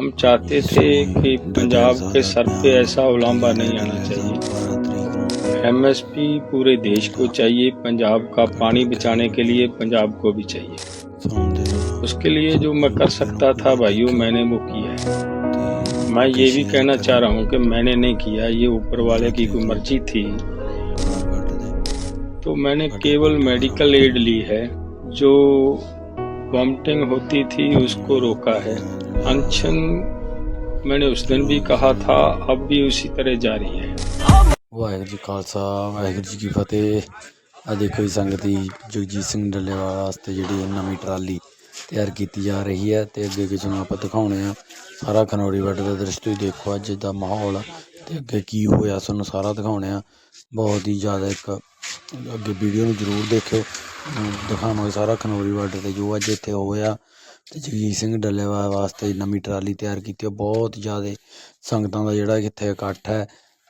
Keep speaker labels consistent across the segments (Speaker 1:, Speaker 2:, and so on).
Speaker 1: हम चाहते थे कि पंजाब के सर पे ऐसा उलाम्बा नहीं आना चाहिए। एमएसपी पूरे देश को चाहिए, पंजाब का पानी बचाने के लिए पंजाब को भी चाहिए। उसके लिए जो मैं कर सकता था भाइयों, मैंने वो किया है। मैं ये भी कहना चाह रहा हूँ कि मैंने नहीं किया, ये ऊपर वाले की कोई मर्ज़ी थी। तो मैंने केवल मेडिकल एड ली है, जो वॉमिटिंग होती थी उसको रोका है अनशन मैंने उस दिन भी कहा था अब भी उसी तरह जारी है
Speaker 2: ਵਾਹਿਗੁਰੂ ਜੀ ਖਾਲਸਾ ਵਾਹਿਗੁਰੂ ਜੀ ਕੀ ਫਤਿਹ ਆ ਦੇਖੋ ਜੀ ਸੰਗਤੀ ਜਗਜੀਤ ਸਿੰਘ ਡੱਲੇਵਾਲ ਵਾਸਤੇ ਜਿਹੜੀ ਇਹ ਨਵੀਂ ਟਰਾਲੀ ਤਿਆਰ ਕੀਤੀ ਜਾ ਰਹੀ ਹੈ ਤੇ ਅੱਗੇ ਕਿਸੇ ਨੂੰ ਆਪਾਂ ਦਿਖਾਉਣੇ ਆ ਸਾਰਾ ਖਨੌਰੀ ਵੱਟ ਦਾ ਦ੍ਰਿਸ਼ ਤੁਸੀਂ ਦੇਖੋ ਅੱਜ ਦਾ ਮਾਹੌਲ ਆ ਤੇ ਅੱਗੇ ਕੀ ਹੋਇਆ ਤੁਹਾਨੂੰ ਸਾਰਾ ਦਿਖਾਉਣੇ ਆ ਬਹੁਤ ਹੀ ਜ਼ਿਆਦਾ ਇੱਕ ਅੱਗੇ ਵੀਡੀਓ ਨੂੰ ਜ਼ਰੂਰ ਦੇਖਿਓ। ਦਿਖਾਵਾਂਗੇ ਸਾਰਾ ਖਨੌਰੀ ਵੱਟ ਤੇ ਜੋ ਅੱਜ ਇੱਥੇ ਹੋਇਆ ਤੇ ਜਗਜੀਤ ਸਿੰਘ ਡੱਲੇਵਾਲ ਵਾਸਤੇ ਨਵੀਂ ਟਰਾਲੀ ਤਿਆਰ ਕੀਤੀ ਹੈ ਬਹੁਤ ਜ਼ਿਆਦਾ ਸੰਗਤਾਂ ਦਾ ਜਿਹੜਾ ਇੱਥੇ ਇਕੱਠ ਹੈ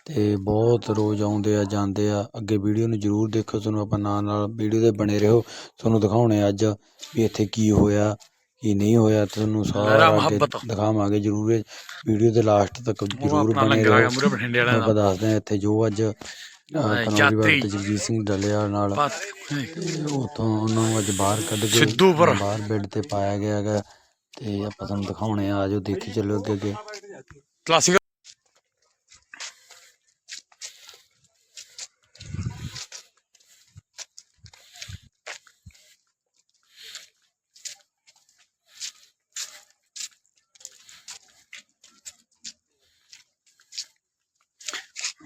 Speaker 2: ਤੇ ਬਹੁਤ ਰੋਜ਼ ਆਉਂਦੇ ਆ ਜਾਂਦੇ ਆ। ਅੱਗੇ ਵੀਡੀਓ ਨੂੰ ਜਰੂਰ ਦੇਖੋ ਤੁਹਾਨੂੰ ਆਪਾਂ ਨਾਲ ਨਾਲ ਵੀਡੀਓ ਦੇ ਬਣੇ ਰਹੋ। ਤੁਹਾਨੂੰ ਦਿਖਾਉਣੇ ਅੱਜ ਵੀ ਇੱਥੇ ਕੀ ਹੋਇਆ ਕੀ ਨਹੀਂ ਹੋਇਆ। ਤੁਹਾਨੂੰ ਸਾਰਾ ਅੱਗੇ ਦਿਖਾਵਾਂਗੇ ਜਰੂਰ। ਵੀਡੀਓ ਦੇ ਲਾਸਟ ਤੱਕ ਜਰੂਰ ਬਣੇ ਰਹੋ। ਆਪਾਂ ਦੱਸਦੇ ਆ ਇੱਥੇ ਜੋ ਅੱਜ ਕਨੌਰੀ ਜਗਜੀਤ ਸਿੰਘ ਡੱਲਿਆ ਨਾਲ। ਤੇ ਉਤੋਂ ਉਹਨਾਂ ਨੂੰ ਅੱਜ ਬਾਹਰ ਕੱਢ ਕੇ
Speaker 3: ਸਿੱਧੂਪੁਰ।
Speaker 2: ਬਾਹਰ ਬੈੱਡ ਤੇ ਪਾਇਆ ਗਿਆ ਹੈਗਾ। ਤੇ ਆਪਾਂ ਤੁਹਾਨੂੰ ਦਿਖਾਉਣੇ ਆ ਆਜੋ ਦੇਖੀ ਚੱਲੋ ਅੱਗੇ ਅੱਗੇ।
Speaker 3: ਕਲਾਸਿਕ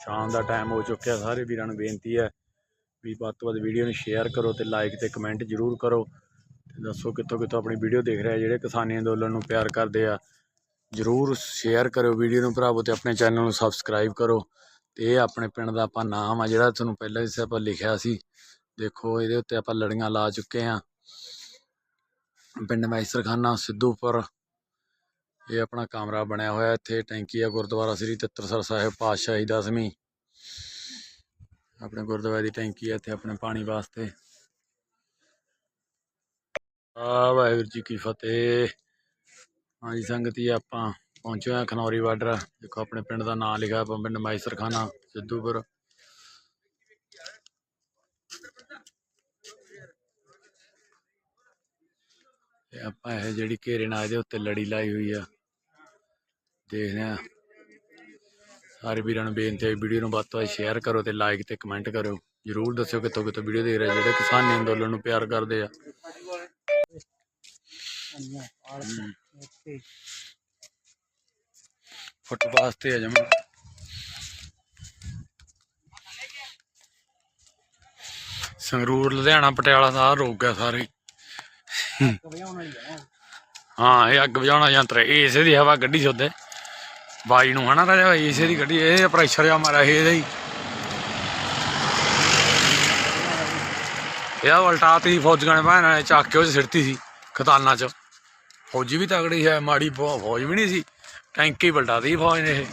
Speaker 3: ਸ਼ਾਮ ਦਾ ਟਾਈਮ ਹੋ ਚੁੱਕਿਆ, ਸਾਰੇ ਵੀਰਾਂ ਨੂੰ ਬੇਨਤੀ ਹੈ ਵੀ ਵੱਧ ਤੋਂ ਵੱਧ ਵੀਡੀਓ ਨੂੰ ਸ਼ੇਅਰ ਕਰੋ ਤੇ ਲਾਈਕ ਤੇ ਕਮੈਂਟ ਜ਼ਰੂਰ ਕਰੋ ਤੇ ਦੱਸੋ ਕਿੱਥੋਂ ਕਿੱਥੋਂ ਆਪਣੀ ਵੀਡੀਓ ਦੇਖ ਰਹੇ ਜਿਹੜੇ ਕਿਸਾਨੀ ਅੰਦੋਲਨ ਨੂੰ ਪਿਆਰ ਕਰਦੇ ਆ, ਜ਼ਰੂਰ ਸ਼ੇਅਰ ਕਰਿਓ ਵੀਡੀਓ ਨੂੰ ਭਰਾਵੋ ਤੇ ਆਪਣੇ ਚੈਨਲ ਨੂੰ ਸਬਸਕ੍ਰਾਈਬ ਕਰੋ ਤੇ ਇਹ ਆਪਣੇ ਪਿੰਡ ਦਾ ਆਪਾਂ ਨਾਮ ਆ ਜਿਹੜਾ ਤੁਹਾਨੂੰ ਪਹਿਲਾਂ ਹੀ ਆਪਾਂ ਲਿਖਿਆ ਸੀ, ਦੇਖੋ ਇਹਦੇ ਉੱਤੇ ਆਪਾਂ ਲੜੀਆਂ ਲਾ ਚੁੱਕੇ ਆ। ਪਿੰਡ ਮੈਸਰਖਾਨਾ, ਸਿੱਧੂਪੁਰ ਇਹ ਆਪਣਾ ਕਮਰਾ ਬਣਿਆ ਹੋਇਆ ਇੱਥੇ, ਟੈਂਕੀ ਆ ਗੁਰਦੁਆਰਾ ਸ੍ਰੀ ਤਤਰਸਰ ਸਾਹਿਬ, ਪਾਤਸ਼ਾਹੀ ਦਸਵੀਂ। ਆਪਣੇ ਗੁਰਦੁਆਰੇ ਦੀ ਟੈਂਕੀ ਆ ਇੱਥੇ ਆਪਣੇ ਪਾਣੀ ਵਾਸਤੇ। ਆ ਵਾਹਿਗੁਰੂ ਜੀ ਕੀ ਫਤਿਹ। ਹਾਂਜੀ, ਸੰਗਤੀ ਆਪਾਂ ਪਹੁੰਚੇ ਹਾਂ ਖਨੌਰੀ ਬਾਰਡਰ। ਦੇਖੋ ਆਪਣੇ ਪਿੰਡ ਦਾ ਨਾਮ ਲਿਖਿਆ ਆਪਾਂ ਪਿੰਡ ਮਾਈਸਰਖਾਨਾ, ਸਿੱਧੂਪੁਰ। ਤੇ ਆਪਾਂ ਇਹ ਜਿਹੜੀ ਘੇਰੇ ਨਾਲ ਇਹਦੇ ਉੱਤੇ ਲੜੀ ਲਾਈ ਹੋਈ ਆ। ਦੇਖਦੇ ਆ ਸਾਰੇ ਵੀਰਾਂ ਨੂੰ ਬੇਨਤੀ ਹੈ ਵੀਡੀਓ ਨੂੰ ਵੱਧ ਤੋਂ ਵੱਧ ਸ਼ੇਅਰ ਕਰੋ ਤੇ ਲਾਈਕ ਤੇ ਕਮੈਂਟ ਕਰੋ ਜਰੂਰ ਦੱਸਿਓ ਕਿੱਥੋਂ ਕਿੱਥੋਂ ਵੀਡੀਓ ਦੇਖ ਰਹੇ ਜਿਹੜੇ ਕਿਸਾਨੀ ਅੰਦੋਲਨ ਨੂੰ ਪਿਆਰ ਕਰਦੇ ਆ। ਫੁੱਟ ਵਾਸਤੇ ਆ ਜਮਾ। ਸੰਗਰੂਰ ਲੁਧਿਆਣਾ ਪਟਿਆਲਾ ਸਾਰਾ। ਰੋਕ ਗਿਆ ਸਾਰੇ ਹਾਂ ਇਹ ਅੱਗ ਵਜਾਉਣਾ ਯੰਤਰ ਹੈ। ਇਹ ਇਸੇ ਦੀ ਹਵਾ ਗੱਡੀ ਸੋਦੇ ਬਾਈ ਨੂੰ ਹਨਾ ਰਾਜਾ ਇਸੇ ਦੀ ਗੱਡੀ ਇਹ ਪ੍ਰੈਸ਼ਰ ਆ ਮਾਰਾ ਇਹ ਇਹਦਾ ਹੀ। ਇਹ ਉਲਟਾਤੀ ਫੌਜੀਆਂ ਨੇ ਭਾਣ ਨੇ ਚੱਕ ਕੇ ਉਹ 'ਚ ਸਿੱਟਤੀ ਸੀ ਖਤਾਨਾ ਚ। ਫੌਜੀ ਵੀ ਤਗੜੀ ਹੈ ਮਾੜੀ ਫੌਜ ਵੀ ਨਹੀਂ ਸੀ, ਟੈਂਕੀ ਪਲਟਾਤੀ ਫੌਜ ਨੇ ਇਹ।